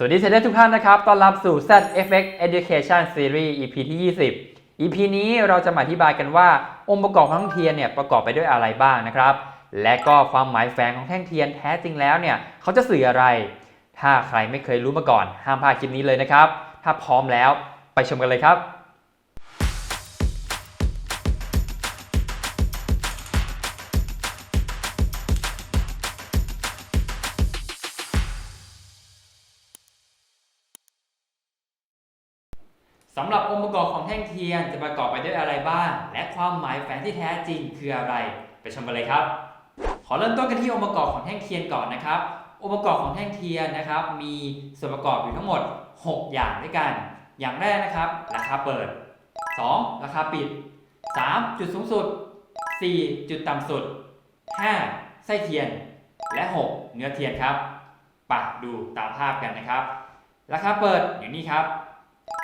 สวัสดีเทรดเดอร์ทุกท่านนะครับ ต้อนรับสู่ ZFX Education Series EP ที่ 20 EP นี้เราจะมาอธิบายกันว่า องค์ประกอบของแท่งเทียนเนี่ยประกอบไปด้วยอะไรบ้างนะครับ และก็ความหมายแฝงของแท่งเทียนแท้จริงแล้วเนี่ยเขาจะสื่ออะไร ถ้าใครไม่เคยรู้มาก่อน ห้ามพลาดคลิปนี้เลยนะครับ ถ้าพร้อมแล้วไปชมกันเลยครับ สำหรับองค์ประกอบของแท่งเทียนจะประกอบไปด้วยอะไรบ้าง และความหมายแฝงที่แท้จริงคืออะไร ไปชมกันเลยครับ ขอเริ่มต้นกันที่องค์ประกอบของแท่งเทียนก่อนนะครับ องค์ประกอบของแท่งเทียนนะครับ มีส่วนประกอบอยู่ทั้งหมด 6 อย่างด้วยกัน อย่างแรกนะครับ ราคาเปิด 2. ราคาปิด 3. จุดสูงสุด 4. จุดต่ำสุด 5. ไส้เทียน และ 6. เนื้อเทียนครับปะดูตามภาพกันนะครับ ราคาเปิดอยู่นี้ครับ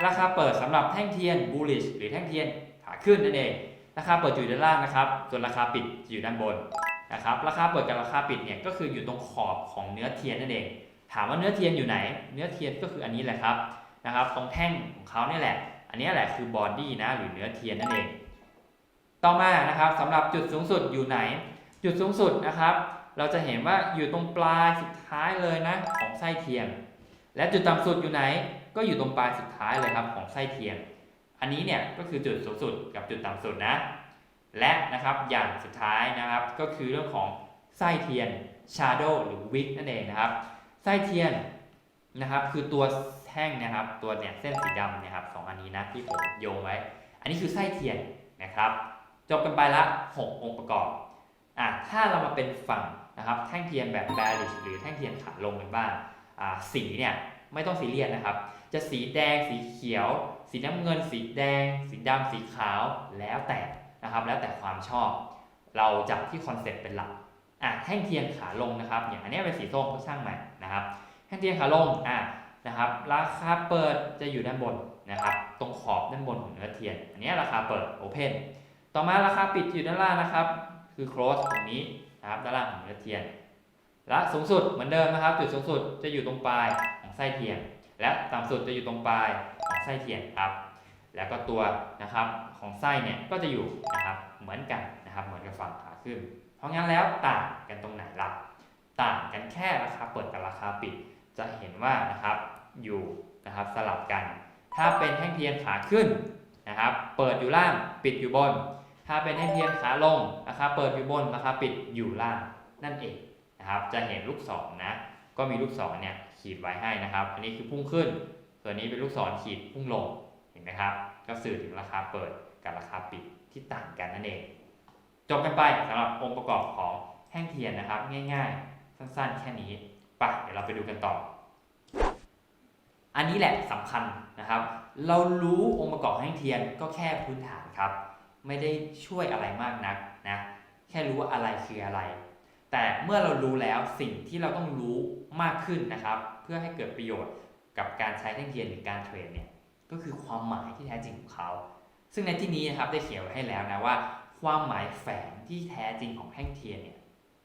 ราคาเปิดสำหรับแท่งเทียน bullish หรือแท่งเทียนขาขึ้นนั่นเอง ราคาเปิดอยู่ด้านล่างนะครับ ส่วนราคาปิดอยู่ด้านบนนะครับ ราคาเปิดกับราคาปิดเนี่ยก็คืออยู่ตรงขอบของเนื้อเทียนนั่นเอง ถามว่าเนื้อเทียนอยู่ไหน เนื้อเทียนก็คืออันนี้แหละครับนะครับ ตรงแท่งของเขาเนี่ยแหละ อันนี้แหละคือบอดี้นะหรือเนื้อเทียนนั่นเอง ต่อมานะครับสำหรับจุดสูงสุดอยู่ไหน จุดสูงสุดนะครับ เราจะเห็นว่าอยู่ตรงปลายสุดท้ายเลยนะของไส้เทียน และจุดต่ำสุดอยู่ไหน ก็อยู่ตรงปลายสุดท้ายเลยครับของไส้เทียน อันนี้เนี่ยก็คือจุดสูงสุดกับจุดต่ำสุดนะ และนะครับอย่างสุดท้ายนะครับก็คือเรื่องของไส้เทียน shadow หรือ wick นั่นเองนะครับ ไส้เทียนนะครับคือตัวแท่งนะครับตัวเนี่ยเส้นสีดำนะครับสองอันนี้นะที่ผมโยงไว้ อันนี้คือไส้เทียนนะครับ จบกันไปละ 6 องค์ประกอบอะถ้าเรามาเป็นฝั่งนะครับแท่งเทียนแบบ bearish หรือแท่งเทียนขาลงกันบ้าง สีเนี่ยไม่ต้องซีเรียสนะครับ จะสีแดงสีเขียว สีน้ำเงิน สีแดง สีดำสีขาวแล้วแต่นะครับ แล้วแต่ความชอบ เราจับที่คอนเซ็ปต์เป็นหลักอะแท่งเทียนขาลงนะครับอย่างอันนี้เป็นสีส้มก็ช่างมันนะครับ แท่งเทียนขาลงอะนะครับ ราคาเปิดจะอยู่ด้านบนนะครับ ตรงขอบด้านบนของเนื้อเทียน อันนี้ราคาเปิด Open ต่อมาราคาปิดอยู่ด้านล่างนะครับ คือ close ตรงนี้นะครับด้านล่างของเนื้อเทียน และสูงสุดเหมือนเดิมนะครับ จุดสูงสุดจะอยู่ตรงปลายของไส้เทียน และต่ำสุดจะอยู่ตรงปลายของไส้เทียนครับ แล้วก็ตัวนะครับของไส้เนี่ยก็จะอยู่นะครับเหมือนกันนะครับเหมือนกับฝั่งขาขึ้น เพราะงั้นแล้วต่างกันตรงไหนล่ะต่างกันแค่ราคาเปิดกับราคาปิด จะเห็นว่านะครับอยู่นะครับสลับกัน ถ้าเป็นแท่งเทียนขาขึ้นนะครับ เปิดอยู่ล่างปิดอยู่บน ถ้าเป็นแท่งเทียนขาลงราคาเปิดอยู่บนราคาปิดอยู่ล่างนั่นเอง นะครับ จะเห็นลูกศรนะ ก็มีลูกศรเนี่ยขีดไว้ให้นะครับ อันนี้คือพุ่งขึ้น ส่วนนี้เป็นลูกศรขีดพุ่งลง เห็นไหมครับ ก็สื่อถึงราคาเปิดกับราคาปิดที่ต่างกันนั่นเอง จบกันไปสำหรับองค์ประกอบของแท่งเทียนนะครับ ง่าย ๆ สั้นๆ แค่นี้ไปะเดี๋ยวเราไปดูกันต่อ อันนี้แหละสำคัญนะครับ เรารู้องค์ประกอบแท่งเทียนก็แค่พื้นฐานครับ ไม่ได้ช่วยอะไรมากนักนะ แค่รู้ว่าอะไรคืออะไร แต่เมื่อเรารู้แล้วสิ่งที่เราต้องรู้มากขึ้นนะครับ เพื่อให้เกิดประโยชน์กับการใช้แท่งเทียนหรือการเทรดเนี่ยก็คือความหมายที่แท้จริงของเขา ซึ่งในที่นี้นะครับได้เขียนไว้ให้แล้วนะว่า ความหมายแฝงที่แท้จริงของแท่งเทียนเนี่ย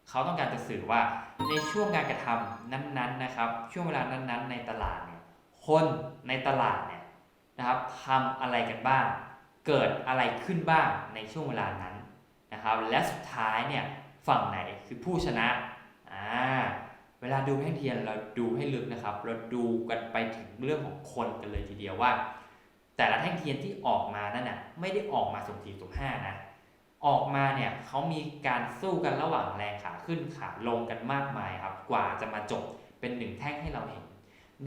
เขาต้องการจะสื่อว่าในช่วงการกระทำนั้นๆนะครับ ช่วงเวลานั้นๆ ในตลาดเนี่ยคนในตลาดเนี่ยนะครับทำอะไรกันบ้าง เกิดอะไรขึ้นบ้างในช่วงเวลานั้นนะครับ และสุดท้ายเนี่ย ฝั่งไหนคือผู้ชนะอ่าเวลาดูแท่งเทียนเราดูให้ลึกนะครับ เราดูกันไปถึงเรื่องของคนกันเลยทีเดียวว่า แต่ละแท่งเทียนที่ออกมานั่นน่ะไม่ได้ออกมาสุ่มสี่สุ่มห้านะออกมาเนี่ยเขามีการสู้กันระหว่างแรงขาขึ้นขาลงกันมากมายครับ กว่าจะมาจบเป็นหนึ่งแท่งให้เราเห็น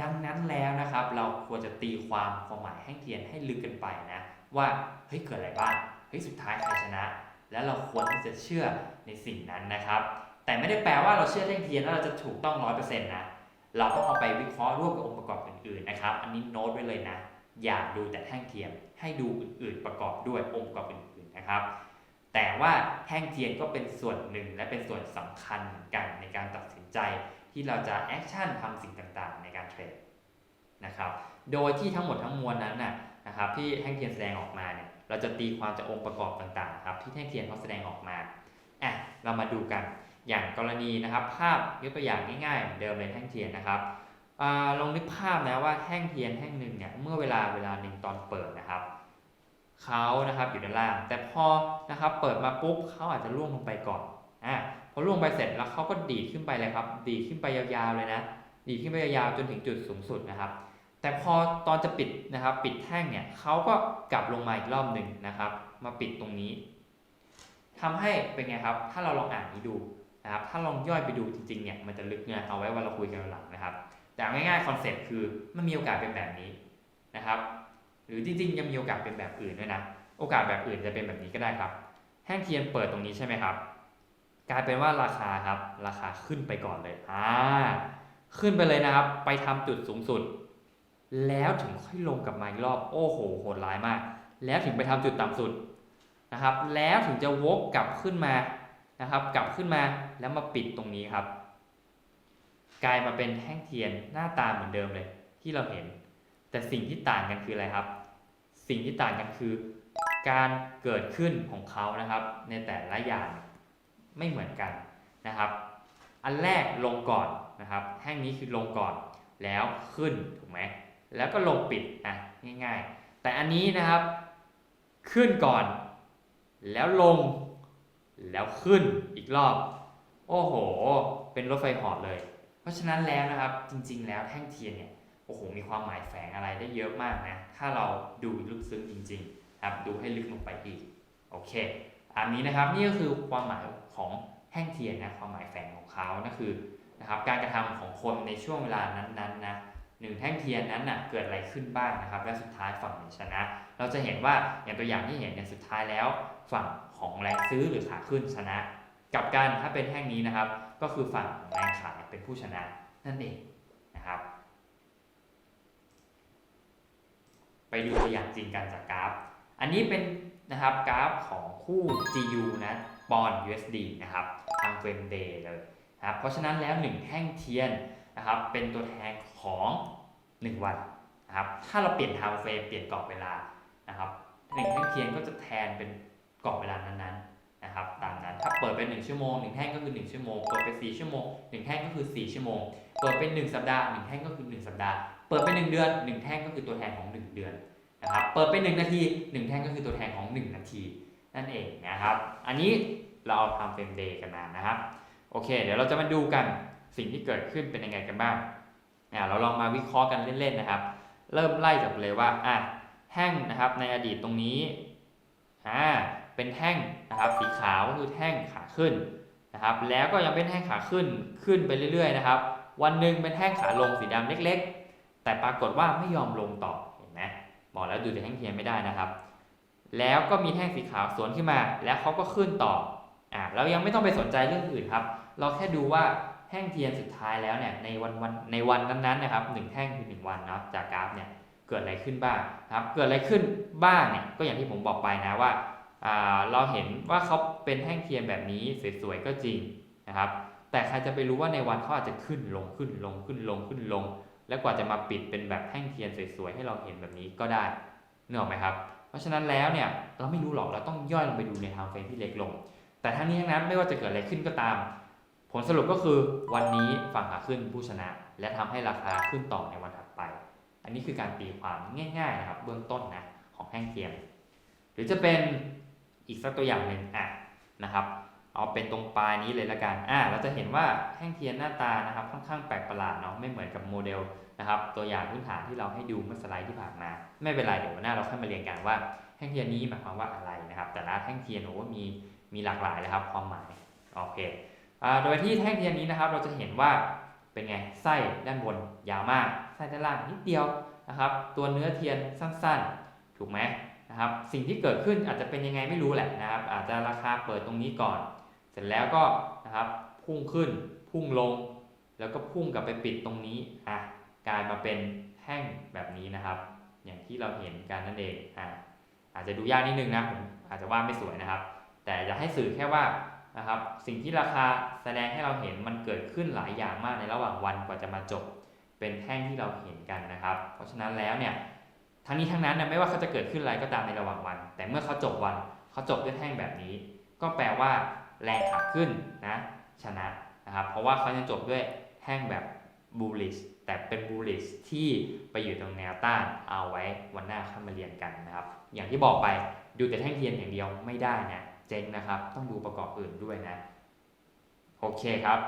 ดังนั้นแล้วนะครับ เราควรจะตีความความหมายแท่งเทียนให้ลึกกันไปนะ ว่าเฮ้ยเกิดอะไรบ้างเฮ้ยสุดท้ายใครชนะ แล้วเราควรที่จะเชื่อในสิ่งนั้นนะครับ แต่ไม่ได้แปลว่าเราเชื่อแท่งเทียนแล้วเราจะถูกต้องร้อยเปอร์เซ็นต์นะเราต้องเอาไปวิเคราะห์ร่วมกับองค์ประกอบอื่นๆนะครับ อันนี้โน้ตไว้เลยนะ อย่าดูแต่แท่งเทียนให้ดูอื่นๆ ประกอบด้วยองค์ประกอบอื่นๆนะครับ แต่ว่าแท่งเทียนก็เป็นส่วนหนึ่งและเป็นส่วนสำคัญเหมือนกันในการตัดสินใจที่เราจะแอคชั่นทำสิ่งต่างๆ ในการเทรดนะครับ โดยที่ทั้งหมดทั้งมวลนั้นนะนะครับที่แท่งเทียนแสดงออกมาเนี่ย เราจะตีความจากองค์ประกอบต่างๆครับที่แท่งเทียนเขาแสดงออกมาอะเรามาดูกันอย่างกรณีนะครับภาพยกตัวอย่างง่ายๆเหมือนเดิมเลยแท่งเทียนนะครับอลองนึกภาพนะว่าแท่งเทียนแท่งหนึ่งเนี่ยเมื่อเวลาเวลาหนึ่งตอนเปิดนะครับเขานะครับอยู่ด้านล่าง แต่พอนะครับเปิดมาปุ๊บเขาอาจจะล่วงลงไปก่อนอ่าพอล่วงไปเสร็จแล้วเขาก็ดีดขึ้นไปเลยครับ ดีดขึ้นไปยาวๆเลยนะ ดีดขึ้นไปยาวๆจนถึงจุดสูงสุดนะครับ แต่พอตอนจะปิดนะครับปิดแท่งเนี่ยเขาก็กลับลงมาอีกรอบหนึ่งนะครับ มาปิดตรงนี้ทำให้เป็นไงครับ ถ้าเราลองอ่านนี้ดูนะครับ ถ้าลองย่อยไปดูจริงๆเนี่ยมันจะลึกเนี่ยเอาไว้ว่าเราคุยกันหลังนะครับ แต่ง่ายๆคอนเซ็ปต์คือมันมีโอกาสเป็นแบบนี้นะครับ หรือจริงๆยังมีโอกาสเป็นแบบอื่นด้วยนะ โอกาสแบบอื่นจะเป็นแบบนี้ก็ได้ครับ แท่งเทียนเปิดตรงนี้ใช่ไหมครับ กลายเป็นว่าราคาครับ ราคาขึ้นไปก่อนเลยอ่าขึ้นไปเลยนะครับ ไปทำจุดสูงสุด แล้วถึงค่อยลงกลับมาอีกรอบโอ้โหโหดร้ายมาก แล้วถึงไปทำจุดต่ำสุดนะครับ แล้วถึงจะวกกลับขึ้นมานะครับ กลับขึ้นมาแล้วมาปิดตรงนี้ครับ กลายมาเป็นแท่งเทียนหน้าตาเหมือนเดิมเลยที่เราเห็น แต่สิ่งที่ต่างกันคืออะไรครับ สิ่งที่ต่างกันคือ การเกิดขึ้นของเขานะครับ ในแต่ละอย่างไม่เหมือนกันนะครับ อันแรกลงก่อนนะครับแท่งนี้คือลงก่อนแล้วขึ้นถูกไหม แล้วก็ลงปิดอะง่ายๆ แต่อันนี้นะครับ ขึ้นก่อน แล้วลง แล้วขึ้นอีกรอบ โอ้โห เป็นรถไฟหอดเลย เพราะฉะนั้นแล้วนะครับจริงๆ แล้วแท่งเทียนเนี่ยโอ้โหมีความหมายแฝงอะไรได้เยอะมากนะถ้าเราดูลึกซึ้งจริงๆครับดูให้ลึกลงไปอีกโอเคอันนี้นะครับนี่ก็คือความหมายของแท่งเทียนนะความหมายแฝงของเขานั่นคือนะครับการกระทำของคนในช่วงเวลานั้นๆนะ แท่งเทียนนั้นน่ะเกิดอะไรขึ้นบ้างนะครับ และสุดท้ายฝั่งไหนชนะ เราจะเห็นว่าอย่างตัวอย่างที่เห็นเนี่ยสุดท้ายแล้ว ฝั่งของแรงซื้อหรือขาขึ้นชนะ กับกันถ้าเป็นแท่งนี้นะครับ ก็คือฝั่งของแรงขายเป็นผู้ชนะนั่นเองนะครับ ไปดูตัวอย่างจริงกันจากกราฟ อันนี้เป็นนะครับกราฟของคู่ GU นะปอน USD นะครับทางเฟรมเดย์เลยนะครับเพราะฉะนั้นแล้ว 1 แท่งเทียนนะครับเป็นตัวแทนของ 1 วันนะครับ ถ้าเราเปลี่ยน time frame เปลี่ยนกรอบเวลานะครับหนึ่งแท่งเทียนก็จะแทนเป็นกรอบเวลานั้นๆนะครับ ตามนั้นถ้าเปิดเป็น 1 ชั่วโมง1แท่งก็คือ 1 ชั่วโมง เปิดเป็น4ชั่วโมง1แท่งก็คือ 4 ชั่วโมง เปิดเป็น 1 สัปดาห์1แท่งก็คือ 1 สัปดาห์ เปิดเป็น 1 เดือน 1 แท่งก็คือตัวแทนของ 1 เดือนนะครับ เปิดเป็น 1 นาที 1 แท่งก็คือตัวแทนของ 1 นาที นั่นเองนะครับ อันนี้เราเอาทำเป็นเดย์กันมานะครับ โอเค เดี๋ยวเราจะมาดูกันสิ่งที่เกิดขึ้นเป็นยังไงกันบ้าง เราลองมาวิเคราะห์กันเล่นๆนะครับ เริ่มไล่จากเลยว่าอะแท่งนะครับในอดีตตรงนี้อ่าเป็นแท่งนะครับสีขาวก็คือแท่งขาขึ้นนะครับ แล้วก็ยังเป็นแท่งขาขึ้นขึ้นไปเรื่อย ๆ นะครับ วันหนึ่งเป็นแท่งขาลงสีดำเล็ก ๆ แต่ปรากฏว่าไม่ยอมลงต่อเห็นไหมบอกแล้วดูแต่แท่งเทียนไม่ได้นะครับ แล้วก็มีแท่งสีขาวสวนขึ้นมา แล้วเขาก็ขึ้นต่ออ่าเรายังไม่ต้องไปสนใจเรื่องอื่นครับ เราแค่ดูว่า แท่งเทียนสุดท้ายแล้วเนี่ยในวันวันในวันนั้นๆนะครับหนึ่งแท่งคือหนึ่งวันเนาะจากกราฟเนี่ยเกิดอะไรขึ้นบ้างนะครับ เกิดอะไรขึ้นบ้างเนี่ยก็อย่างที่ผมบอกไปนะว่าเราเห็นว่าเขาเป็นแท่งเทียนแบบนี้สวยๆก็จริงนะครับ แต่ใครจะไปรู้ว่าในวันเขาอาจจะขึ้นลงขึ้นลงขึ้นลงขึ้นลง แล้วกว่าจะมาปิดเป็นแบบแท่งเทียนสวยๆให้เราเห็นแบบนี้ก็ได้เนออกไหมครับ เพราะฉะนั้นแล้วเนี่ยเราไม่รู้หรอกเราต้องย่อยลงไปดูในทางเฟรมที่เล็กลง แต่ทั้งนี้ทั้งนั้นไม่ว่าจะเกิดอะไรขึ้นก็ตาม ผลสรุปก็คือวันนี้ฝั่งขาขึ้นผู้ชนะ และทำให้ราคาขึ้นต่อในวันถัดไป อันนี้คือการตีความง่ายๆนะครับเบื้องต้นนะของแท่งเทียม หรือจะเป็นอีกสักตัวอย่างหนึ่งอะนะครับ เอาเป็นตรงปลายนี้เลยละกันอะเราจะเห็นว่าแท่งเทียนหน้าตานะครับค่อนข้างแปลกประหลาดเนาะไม่เหมือนกับโมเดลนะครับ ตัวอย่างพื้นฐานที่เราให้ดูเมื่อสไลด์ที่ผ่านมา ไม่เป็นไรเดี๋ยววันหน้าเราค่อยมาเรียนกันว่าแท่งเทียนนี้หมายความว่าอะไรนะครับ แต่ละแท่งเทียนโอ้มีมีหลากหลายเลยครับความหมายโอเค โดยที่แท่งเทียนนี้นะครับ เราจะเห็นว่าเป็นไงไส้ด้านบนยาวมากไส้ด้านล่างนิดเดียวนะครับ ตัวเนื้อเทียนสั้นๆ ถูกไหมนะครับ สิ่งที่เกิดขึ้นอาจจะเป็นยังไงไม่รู้แหละนะครับ อาจจะราคาเปิดตรงนี้ก่อน เสร็จแล้วก็นะครับพุ่งขึ้นพุ่งลง แล้วก็พุ่งกลับไปปิดตรงนี้อะกลายมาเป็นแท่งแบบนี้นะครับ อย่างที่เราเห็นกันนั่นเองอะอาจจะดูยากนิดนึงนะผมอาจจะว่าไม่สวยนะครับ แต่อยากให้สื่อแค่ว่า นะครับ สิ่งที่ราคาแสดงให้เราเห็นมันเกิดขึ้นหลายอย่างมากในระหว่างวันกว่าจะมาจบ เป็นแท่งที่เราเห็นกันนะครับ เพราะฉะนั้นแล้วเนี่ยทั้งนี้ทั้งนั้นเนี่ยไม่ว่าเขาจะเกิดขึ้นอะไรก็ตามในระหว่างวัน แต่เมื่อเขาจบวันเขาจบด้วยแท่งแบบนี้ ก็แปลว่าแรงขาขึ้นนะชนะนะครับ เพราะว่าเขาจะจบด้วยแท่งแบบ bullish แต่เป็น bullish ที่ไปอยู่ตรงแนวต้านเอาไว้วันหน้าค่อยมาเรียนกันนะครับ อย่างที่บอกไปดูแต่แท่งเทียนอย่างเดียวไม่ได้นะ เจ๊งนะครับ ต้องดูประกอบอื่นด้วยนะโอเคครับ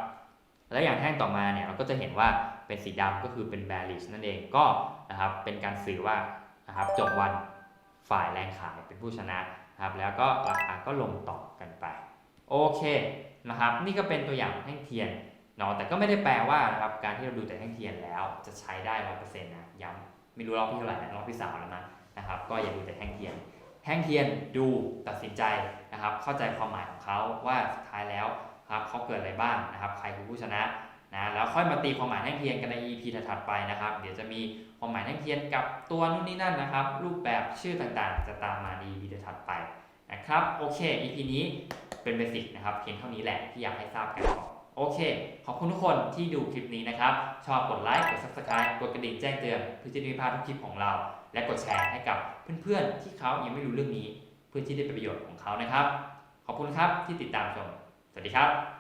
แล้วอย่างแท่งต่อมาเนี่ยเราก็จะเห็นว่าเป็นสีดำก็คือเป็น bearish นั่นเองก็นะครับเป็นการสื่อว่านะครับจบวันฝ่ายแรงขายเป็นผู้ชนะนะครับแล้วก็ราคาก็ลงต่อกันไปโอเคนะครับ นี่ก็เป็นตัวอย่างแท่งเทียนเนาะแต่ก็ไม่ได้แปลว่านะครับการที่เราดูแต่แท่งเทียนแล้วจะใช้ได้ร้อยเปอร์เซ็นต์นะย้ำไม่รู้รอบที่เท่าไหร่นะรอบที่สามแล้วนะนะครับ ก็อย่าดูแต่แท่งเทียน แท่งเทียนดูตัดสินใจนะครับ เข้าใจความหมายของเขาว่าสุดท้ายแล้วครับเขาเกิดอะไรบ้างนะครับ ใครคือผู้ชนะนะแล้วค่อยมาตีความหมายแท่งเทียนกันใน EP ถัดๆไปนะครับ เดี๋ยวจะมีความหมายแท่งเทียนกับตัวนู่นนี่นั่นนะครับ รูปแบบชื่อต่างๆ จะตามมาใน EP ถัดไปนะครับ โอเค EP นี้เป็นเบสิกนะครับ เพียงเท่านี้แหละที่อยากให้ทราบกันก่อน โอเค ขอบคุณทุกคนที่ดูคลิปนี้นะครับ ชอบกดไลค์ กด Subscribe กดกระดิ่งแจ้งเตือนเพื่อจะได้ไม่พลาดทุกคลิปของเรา และกดแชร์ให้กับเพื่อนๆที่เขายังไม่รู้เรื่องนี้ เพื่อที่ได้เป็นประโยชน์ของเขานะครับ ขอบคุณครับที่ติดตามชม สวัสดีครับ